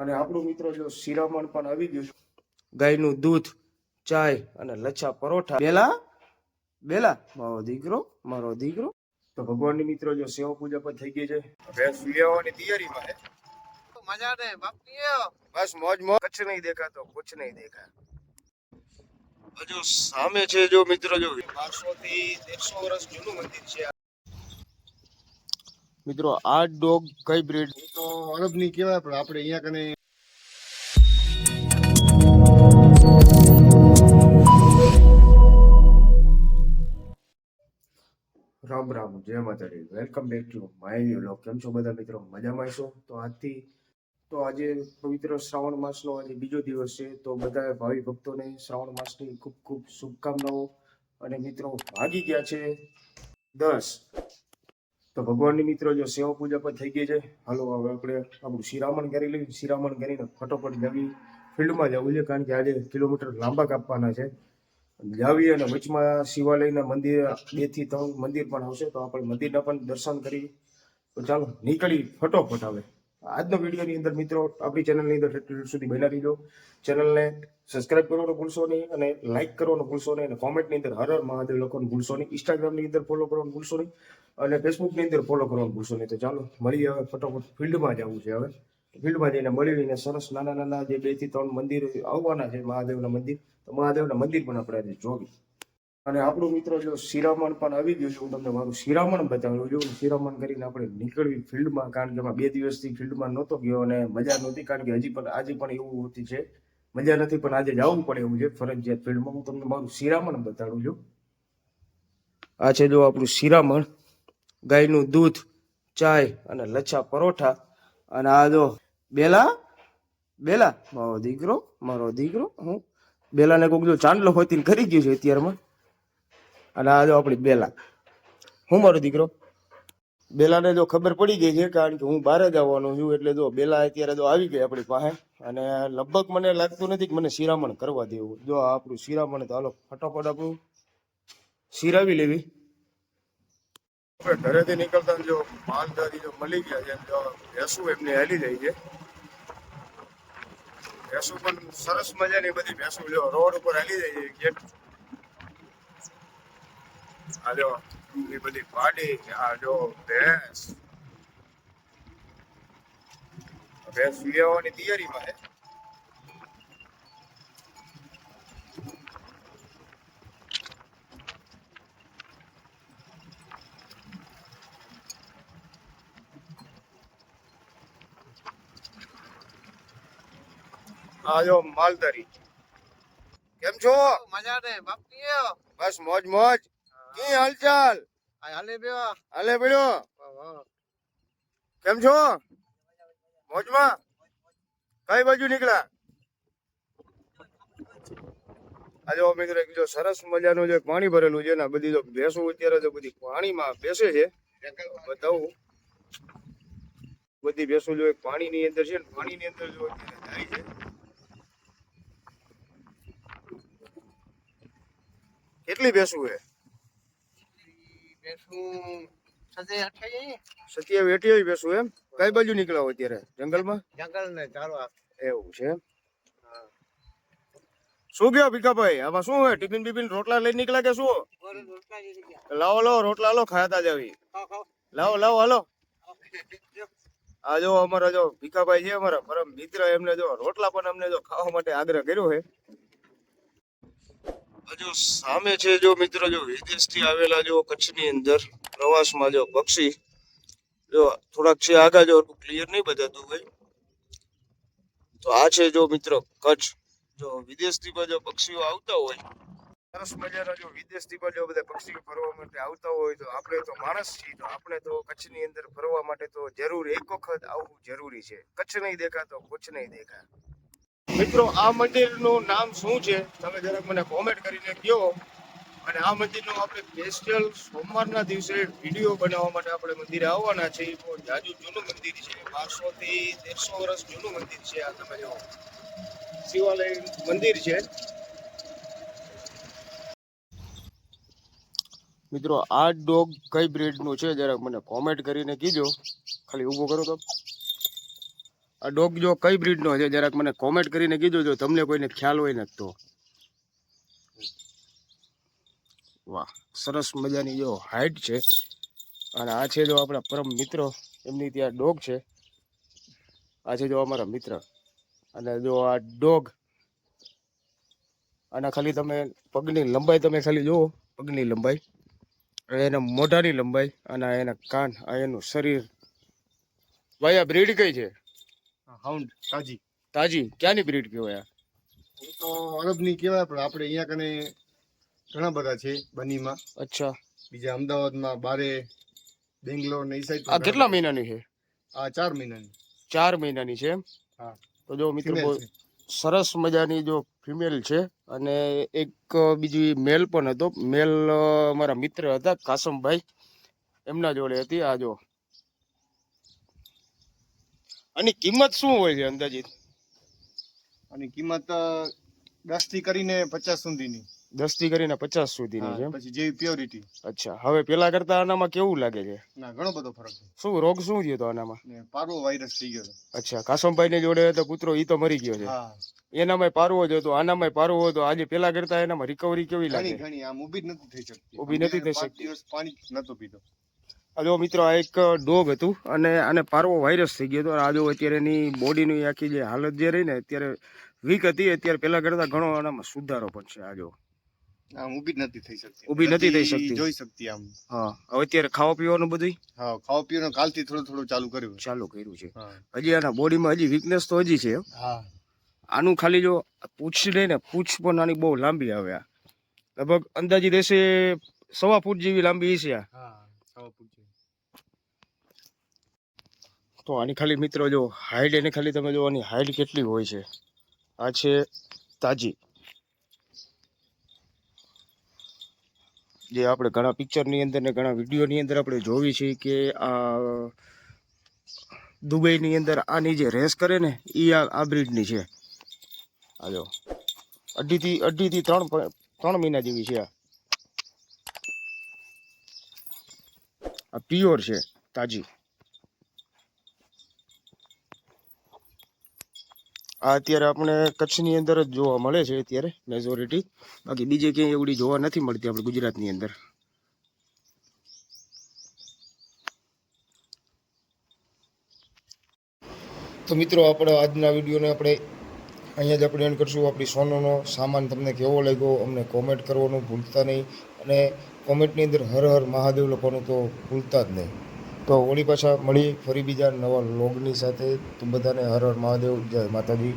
અને આપણું મિત્રો જો શિરામણ પણ આવી ગયું છે. ગાયનું દૂધ ચાય અને લચ્છા પરોઠા. બેલા બેલા મારો દીકરો મારો દીકરો. તો ભગવાનની મિત્રો જો સેવા પૂજા પણ થઈ ગઈ છે. ભેંસ લેવાની તૈયારીમાં છે. મજા ને બાપી બસ મોજ મોજ. કચ્છ નહીં દેખાતો કુછ નહીં દેખા હજુ સામે છે જો મિત્રો જો. બારસો થી તેરસો વર્ષ જૂનું મંદિર છે મિત્રો આ ડોગ કઈ બ્રીડ તો અરબની કેવાય પણ આપણે અહીંયા કને રામ રામ જય માતાજી. Welcome back to my new vlog કેમ છો બધા મિત્રો? મજામાં છો તો આજથી તો આજે પવિત્ર શ્રાવણ માસનો આજે બીજો દિવસ છે. તો બધા ભાવિ ભક્તોને શ્રાવણ માસની ખૂબ ખૂબ શુભકામનાઓ. અને મિત્રો ભાગી ગયા છે દસ તો ભગવાનની મિત્રો જો સેવા પૂજા પણ થઈ ગઈ છે. હાલો, હવે આપણે આપણું શિરામણ કરી લઈએ. શિરામણ કરીને ફટોફટ જવી. ફિલ્ડમાં જવું છે કારણ કે આજે કિલોમીટર લાંબા કાપવાના છે. જાવી અને વચમાં શિવાલયના મંદિર બેથી ત્રણ મંદિર પણ આવશે. તો આપણે મંદિરના પણ દર્શન કરી. તો ચાલો નીકળી ફટોફટ આવે. આજનો વિડીયોની અંદર મિત્રો, આપણી ચેનલની અંદર સુધી બન્યા રહીજો. ચેનલને સબસ્ક્રાઇબ કરવાનું ભૂલશો નહીં અને લાઇક કરવાનું ભૂલશો નહીં અને કોમેન્ટની અંદર હર હર મહાદેવ લખવાનું ભૂલશો નહીં. ઇન્સ્ટાગ્રામની અંદર ફોલો કરવાનું ભૂલશો નહીં અને ફેસબુકની અંદર ફોલો કરવાનું ભૂલશો નહીં. તો ચાલો, મળીએ હવે ફટોફટ ફિલ્ડમાં જવું છે હવે. ફિલ્ડમાં જઈને મળીને સરસ નાના નાના જે બેથી ત્રણ મંદિર આવવાના છે મહાદેવના મંદિર, તો મહાદેવના મંદિર પણ આપણે આજે અને આપણું મિત્રો જો શિરામણ પણ આવી ગયું છે, હું તમને મારું શિરામણ બતાવું છું. શિરામણ કરીને આપણે નીકળવી ફિલ્ડમાં, કારણ કે બે દિવસથી ફિલ્ડમાં નહોતો ગયો અને મજા નહોતી, કારણ કે હજી પણ, આજે પણ એવું હોતી છે. મજા નથી, પણ આજે જવું પડે એવું છે ફરજિયાત ફિલ્ડમાં. હું તમને મારું શિરામણ બતાડું છું. આ છે જો આપણું શિરામણ. ગાયનું દૂધ, ચાય અને લચ્છા પરોઠા. અને આ જો બેલા બેલા, મારો દીકરો મારો દીકરો, હું. બેલાને કોઈક જો ચાંદલો હોતી કરી ગયું છે અત્યારમાં. અને આ જો આપણી બેલા. હું મારો દીકરો? બેલાને જો ખબર પડી ગઈ છે, કારણ કે હું બહાર જ આવવાનો છું, એટલે જો બેલા અત્યારે જો આવી ગઈ આપણી પાસે, અને લગભગ મને લાગતું નથી કે મને શિરામણ કરવા દેવું. જો આપણું શિરામણ તો હાલો, ફટાફટ આપણું શિરાવી લેવી. ઘરેથી નીકળતા જો માલધારી જો મળી ગયા છે જો ભેંસું એમને હાલી જાય છે. ભેંસું પણ સરસ મજાની બધી ભેંસું જો રોડ ઉપર હાલી જાય છે ગેટ આ જો એ બધી પાડી આ જો ભેંસ ભેંસ લેવાની તૈયારીમાં છે આ જો માલધારી કેમ છો મજા ને બાપી બસ મોજ મોજ કી હાલચાલ? હાલે બેવા. હાલે પડ્યો કેમ છો? મોજમાં? કઈ બાજુ નીકળ્યા? આજે મિત્ર એક જો સરસ મજાનું જે પાણી ભરેલું છે ને બધી જો ભેંસો અત્યારે જો બધી પાણીમાં બેસે છે. બતાવું. બધી ભેંસો જો એક પાણીની અંદર છે ને પાણીની અંદર જો અત્યારે જાય છે. કેટલી ભેંસું છે? બેસું સજે અઠાઈ સત્યાવી એમ? કઈ બાજુ નીકળ્યા અત્યારે? જંગલમાં? જંગલ ને ચાલો એવું છે શું ગયો ભીખાભાઈ? આમાં શું હોય? ટિફિન બિફિન રોટલા લઈ નીકળ્યા કે શું? લાવો લાવો રોટલા લો ખાતા જાવી. લાવો લાવો હાલો. આ જો અમારા જો ભીખાભાઈ છે અમારા પરમ મિત્ર એમને જો રોટલા પણ અમને જો ખાવા માટે આગ્રહ કર્યો છે. હજુ સામે છે, જો મિત્રો, જો વિદેશથી આવેલા જો કચ્છની અંદર પ્રવાસમાં જો પક્ષી, જો થોડાક છે આગળ જો ક્લિયર નહીં બતાતું હોય. તો આ છે જો મિત્રો કચ્છ, જો વિદેશથી પણ જો પક્ષીઓ આવતા હોય, સરસ મજાના જો વિદેશથી પણ જો બધા પક્ષીઓ ફરવા માટે આવતા હોય, તો આપણે તો માણસ છીએ, તો આપણે તો કચ્છની અંદર ફરવા માટે તો જરૂર એક વખત આવવું જરૂરી છે. કચ્છ નહીં દેખાતો કુછ નહીં દેખા મિત્રો, આ મંદિરનું નામ શું છે? તમે જરાક મને કોમેન્ટ કરીને કહો. અને આ મંદિરનો આપણે સ્પેશિયલ સોમવારના દિવસે વીડિયો બનાવવા માટે આપણે મંદિરે આવવાના છે. બહુ જાજુ જૂનું મંદિર છે. બારસો થી તેરસો વર્ષ જૂનું મંદિર છે. આ તમે જો શિવાલય મંદિર છે. મિત્રો, આ ડોગ કઈ બ્રીડનું છે? જરાક મને કોમેન્ટ કરીને કીજો. ખાલી ઊભો કરો તો. આ ડોગ જો કઈ બ્રીડનો છે, જરાક મને કોમેન્ટ કરીને કીધું જો તમને કોઈને ખ્યાલ હોય ને તો. વાહ, સરસ મજાની જો હાઈટ છે. અને આ છે જો આપણા પરમ મિત્રો, એમની ત્યાં ડોગ છે. આ છે જો અમારા મિત્ર. અને જો આ ડોગ, આના ખાલી તમે પગની લંબાઈ તમે ખાલી જુઓ, પગની લંબાઈ. અને એના મોઢાની લંબાઈ અને એના કાન, આ એનું શરીર. ભાઈ, આ બ્રીડ કઈ છે? હાઉન્ડ તાજી તાજી ક્યાંની બ્રીડ કહેવાય તો અરબની કહેવાય પણ આપણે અહીંયા કને ઘણા બધા છે બનીમાં. અચ્છા. બીજા અમદાવાદમાં બારે બેંગ્લોર ને એ સાઈડ આ કેટલા મહિનાની છે? આ ચાર મહિનાની. ચાર મહિનાની છે હા. તો જો મિત્રો બહુ સરસ મજાની જો ફિમેલ છે અને એક બીજી મેલ પણ હતો. મેલ મારા મિત્ર હતા કાસમભાઈ. એમના જોડે હતી આ જો. આની કિંમત શું હોય છે અંદાજિત? અને કિંમત દસથી કરીને પચાસ સુધીની. દસથી કરીને પચાસ સુધીની છે પછી જેવી પ્યોરિટી. અચ્છા હવે પેલા કરતા આનામાં કેવું લાગે છે? ના ઘણો બધો ફરક છે. શું રોગ શું થયો તો આનામાં? ને પારવો વાયરસ થઈ ગયો અચ્છા કાસમભાઈ ને જોડે હતો કૂતરો ઈ તો મરી ગયો છે. એનામાં પારવો જ હતો આનામાં પારવો હતો. આજે પેલા કરતા એનામાં રિકવરી કેવી લાગે? ઘણી આમ ઊભી નથી થઈ શકતી. ઊભી નથી થઈ શકતી. દિવસ પાણી નતો આ જો મિત્રો આ એક ડોગ હતું અને આને પારવો વાયરસ થઈ ગયો હતો. આ જો અત્યારે એની બોડીની આખી જે હાલત જે રહી ને અત્યારે વીક હતી અત્યારે પેલા કરતા ઘણો આનામાં સુધારો પણ છે આ જો. આમ ઊભી નથી થઈ શકતી. ઊભી નથી થઈ શકતી. જોઈ શકતી આમ. હા હવે અત્યારે ખાવા પીવાનું બધું હા ખાવા પીવાનું કાલથી થોડું થોડું ચાલુ કર્યું. ચાલુ કર્યું છે. હજી આના બોડીમાં હજી વીકનેસ તો હજી છે. હા. આનું ખાલી જો પૂછ લે ને પૂછ પણ આની બહુ લાંબી આવે આ. લગભગ અંદાજી દેશે સવા ફૂટ જેવી લાંબી છે આ. હા. તો આની ખાલી મિત્રો જો હાઈટ, એની ખાલી તમે જો આની હાઈટ કેટલી હોય છે? આ છે તાજી. જે આપણે ઘણા પિક્ચરની અંદર ને ઘણા વિડીયોની અંદર આપણે જોવી છે કે આ દુબઈની અંદર આની જે રેસ કરે ને એ આ બ્રિડની છે. આ જો. અઢીથી અઢીથી ત્રણ ત્રણ મહિના જેવી છે આ. આ પ્યોર છે, તાજી. આ અત્યારે આપણે કચ્છની અંદર જ જોવા મળે છે અત્યારે મેજોરિટી બાકી બીજે ક્યાંય એવડી જોવા નથી મળતી આપણે ગુજરાતની અંદર. તો મિત્રો, આપણે આજના વિડીયોને આપણે અહીંયા જ આપણે એન્ડ કરશું. આપણી સોનોનો સામાન તમને કેવો લાગ્યો, અમને કોમેન્ટ કરવાનું ભૂલતા નહીં. અને કોમેન્ટની અંદર હર હર મહાદેવ લખવાનું તો ભૂલતા જ નહીં. તો વળી પાછા મળી ફરી બીજા નવા લોગની સાથે. તો બધાને હર હર મહાદેવ, જય માતાજી.